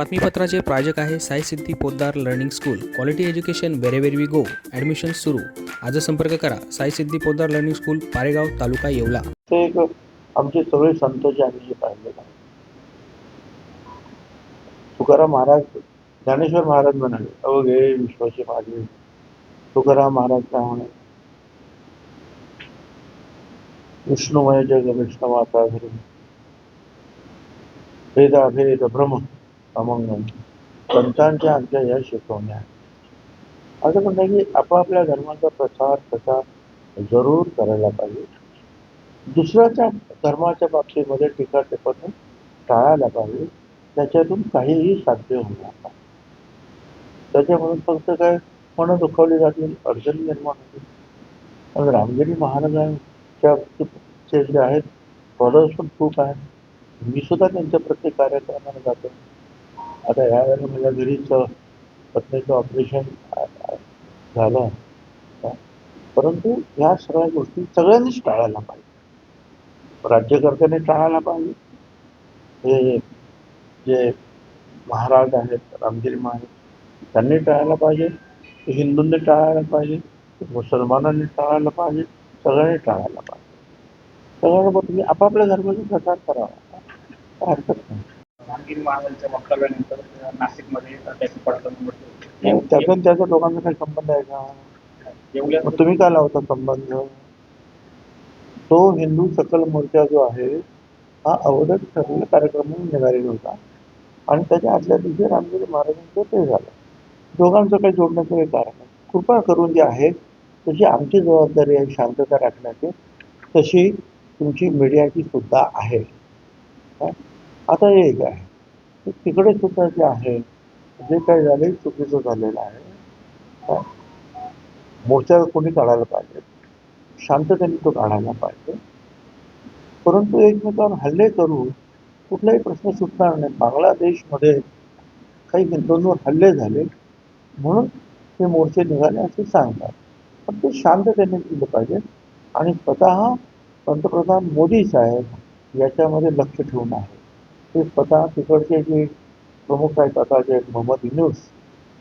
बातमीपत्राचे प्रायोजक आहे Sai Siddhi Poddar learning school. Quality education wherever we go admission सुरू. आज संपर्क करा. Sai Siddhi Poddar learning school Paregaon taluka Yeola. ते एक आमचे सगळे संत जे आम्ही जे पाहिले तुकाराम महाराज ज्ञानेश्वर महाराज म्हणाले अवघे विश्वाचे माझे तुकाराम महाराज काय म्हणे? विष्णुमय जग विष्णुमाता घरी. भेदा भेद among them. संतांच्या आमच्या या शिकवण्या. असं म्हणतात की आपापल्या धर्माचा प्रसार प्रसार जरूर करायला पाहिजे. दुसऱ्याच्या धर्माच्या बाबतीमध्ये टीका टिप्पणी टाळायला पाहिजे. त्याच्यातून काहीही साध्य होणार नाही त्याच्यामधून फक्त काय मनं दुखावली जातील अडचणी निर्माण होतील. रामगिरी महाराजांच्या जे आहेत फॉलोअर्स पण खूप आहेत मी सुद्धा त्यांच्या प्रत्येक कार्यक्रमाला जातो. आता यावेळेला माझ्या घरीच पत्नीचं ऑपरेशन झालं. परंतु या सगळ्या गोष्टी सगळ्यांनीच टाळायला पाहिजे. राज्यकर्त्यांनी टाळायला पाहिजे. हे जे महाराज आहेत रामगिरी महाराज त्यांनी टाळायला पाहिजे. हिंदूंनी टाळायला पाहिजे. मुसलमानांनी टाळायला पाहिजे. सगळ्यांनी टाळायला पाहिजे. सगळ्यांना बघ तुम्ही आपापल्या धर्माचा प्रसार करावा. काय हरकत नाही. रामगिरी महाराजांच्या वक्तव्यानंतर नाशिकमध्ये त्याची पडताळणी नाही, त्याचा त्याचा दोघांचा काही संबंध आहे का? मग तुम्ही काय लावता संबंध? तो हिंदू सकल मोर्चा जो आहे हा अवधत ठरलेला कार्यक्रम निघालेला होता. आणि त्याच्या आदल्या दिवशी रामगिरी महाराजांचं ते झालं. दोघांचं काही जोडण्याचं काही कारण नाही. कृपा करून जे आहे तशी आमची जबाबदारी आहे शांतता राखण्याची. तशी तुमची मीडियाची सुद्धा आहे? आता हे एक आहे. तिकडे सुद्धा जे आहे जे काही झाले चुकीचं झालेलं आहे. मोर्चा कोणी काढायला पाहिजे? शांततेने तो काढायला पाहिजे. परंतु एकमेकांवर हल्ले करून कुठलाही प्रश्न सुटणार नाही. बांगलादेशमध्ये काही हिंदूंवर हल्ले झाले म्हणून ते मोर्चे निघाले असे सांगतात. पण ते शांततेने केलं पाहिजे. आणि स्वतः पंतप्रधान मोदी साहेब याच्यामध्ये लक्ष ठेवून आहे ते स्वतः तिकडचे जे प्रमुख आहेत आता जे मोहम्मद युनुस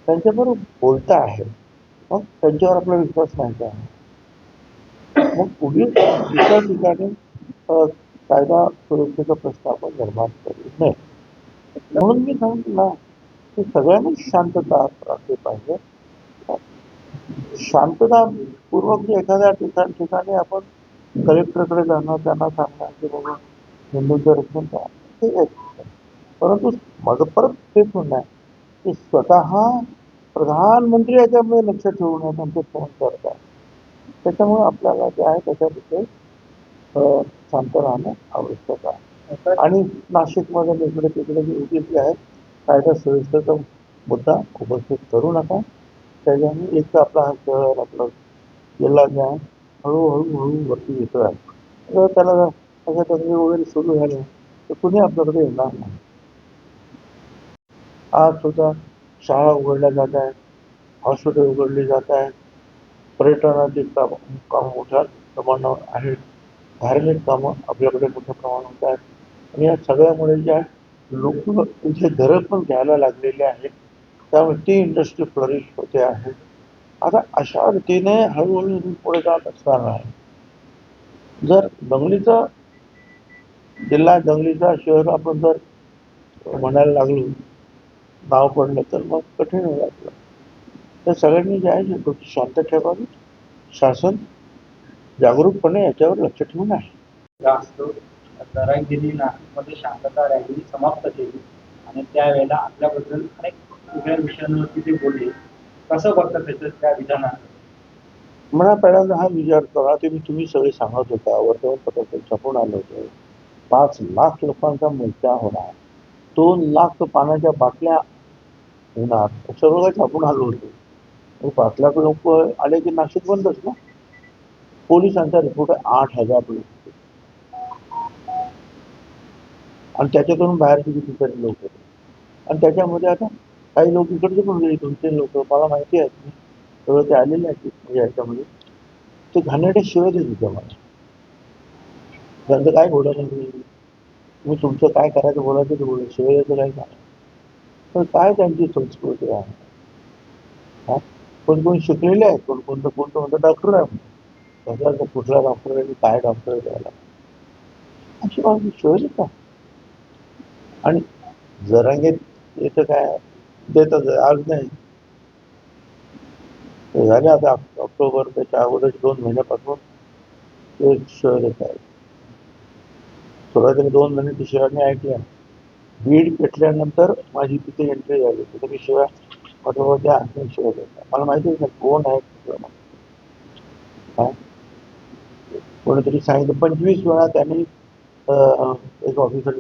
त्यांच्याबरोबर बोलता आहे. मग त्यांच्यावर आपला विश्वास नाही का? मग पुढील इतर ठिकाणी कायदा सुरक्षेचा प्रश्न आपण निर्माण करू नये. म्हणून मी सांगितलं ना की सगळ्यांनीच शांतता राखली पाहिजे. शांततापूर्वक जे एखाद्या ठिकाण ठिकाणी आपण कलेक्टरकडे जाणं त्यांना सांगणार की बाबा हिंदूंचं रक्षण करा. ते आहे परंतु माझं परत तेच म्हणणं आहे की स्वतः प्रधानमंत्री याच्यामध्ये लक्ष ठेवून आहे त्यांचे फोन करतात. त्याच्यामुळे आपल्याला जे आहे त्याच्याबद्दल शांत राहणं आवश्यक आहे. आणि नाशिकमध्ये इकडे तिकडे जे उभी जे आहेत कायदा सुव्यवस्थेचा मुद्दा उपस्थित करू नका. त्याच्याने एक तर आपला हा शहर आपलं जिल्हा जे आहे हळूहळू हळू वरती येतो आहे त्याला त्याच्या तक्रारी वगैरे सुरू झाले. तर कुणी आपल्याकडे येणार नाही. आज सुद्धा शाळा उघडल्या जात आहेत हॉस्पिटल उघडली जात आहेत. पर्यटनाची काम मोठ्या प्रमाणावर आहेत. धार्मिक कामं आपल्याकडे मोठ्या प्रमाणात आहेत. आणि या सगळ्यामुळे जे आहे लोक इथे घरं पण घ्यायला लागलेले आहेत त्यामुळे ती इंडस्ट्री फ्लरिश होते आहे. आता अशा रीतीने हळूहळू पुढे जात असणार आहे जर दंगलीचा जिल्हा दंगलीचा शहर आपण जर म्हणायला लागलो नाव पडलं तर मग कठीण होईल आपलं. तर सगळ्यांनी जे आहे गोष्टी शांत ठेवावी. शासन जागरूकपणे याच्यावर लक्ष ठेवून आहे. दरागिरी नाशिकमध्ये शांतता रॅली समाप्त केली. आणि त्यावेळेला आपल्याबद्दल अनेक वेगळ्या विषयांवरती ते बोलले. कसं बघतात त्याच्या त्या विधानात मला पहिल्यांदा हा विचार करा ते मी तुम्ही सगळे सांगत होता. वर्तमानपत्रात छापून आलं होतं. पाच लाख लोकांचा मोर्चा होणार. दोन लाख पाण्याच्या बाटल्या होणार. सर्व काही छापून आलो होतो. पाच लाख लोक आले की नाशिक बंदच ना? पोलिसांचा रिपोर्ट आहे आठ हजार लोक. आणि त्याच्यातून बाहेरचे कितीतरी लोक होते. आणि त्याच्यामध्ये आता काही लोक इकडचे पण गेले दोन तीन लोक. मला माहिती आहेत सगळं ते आलेले आहेत म्हणजे याच्यामध्ये. ते घाणेरडे शिवाय देत होते मला. त्यांचं काय बोलायचं तुम्ही? तुमचं काय करायचं बोलायचं ते बोला शिवायचं काय काय तर काय त्यांची संस्कृती आहे? हा? कोण कोण शिकलेले आहेत? कोण कोणतं कोणतं म्हणतं डॉक्टर आहे त्याच्या कुठला डॉक्टर आहे काय डॉक्टर आहे त्याला? अशी माझी शोध का? आणि जरांगे येतं काय? देतात आज नाही. झाले आता ऑक्टोबर त्याच्या अगोदर दोन महिन्यापासून ते शहर येत आहे. सुरुवातीला दोन महिने ती शहराने ऐकल्या. बीड पेटल्यानंतर माझी तिथे एंट्री झाली. तिथे मी शिवाय ऑटोवर त्या आणखी शहर मला माहिती आहे कोण आहे कोणीतरी सांगितलं. पंचवीस वेळा त्यांनी एक ऑफिसर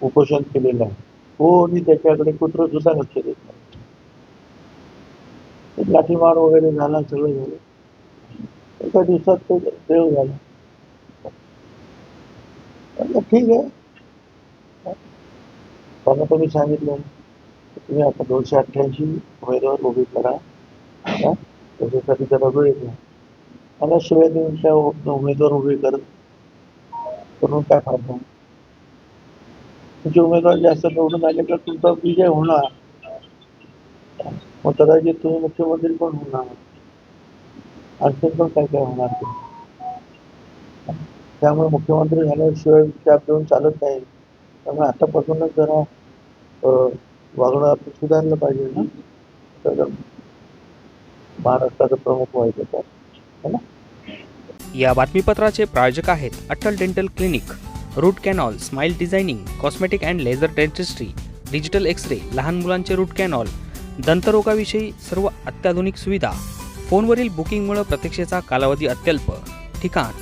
उपोषण केलेलं आहे. कोणी त्याच्याकडे कुत्र सुद्धा लक्ष देत नाही. लाठीमार वगैरे झाला सगळं झालं. एका दिवसात ते देव झाला. म्हटलं, ठीक आहे. त्यांना तुम्ही सांगितलं तुम्ही आता दोनशे अठ्ठ्याऐंशी उमेदवार उभे करा. त्याच्यासाठी त्याला वेळ घ्या मला शिवाय देऊन त्या उमेदवार उभे करत करून काय फायदा? तुमचे उमेदवार जास्त निवडून आले तर तुमचा विजय होणार. मग कदाचित तुम्ही मुख्यमंत्री पण होणार. आणखी पण काय काय होणार तुम्ही त्यामुळे मुख्यमंत्री झाल्याशिवाय चाप देऊन चालत नाही. त्यामुळे आतापासूनच जरा वागणं आपण सुधारलं पाहिजे. ना तर महाराष्ट्राचं प्रमुख व्हायचं तर. है ना? या बातमीपत्राचे प्रायोजक आहेत Atal dental clinic root canal smile designing cosmetic and laser dentistry digital X ray लहान मुलांचे रूट कॅनॉल दंतरोगाविषयी सर्व अत्याधुनिक सुविधा फोनवरील बुकिंगमुळे प्रतीक्षेचा कालावधी अत्यल्प ठिकाण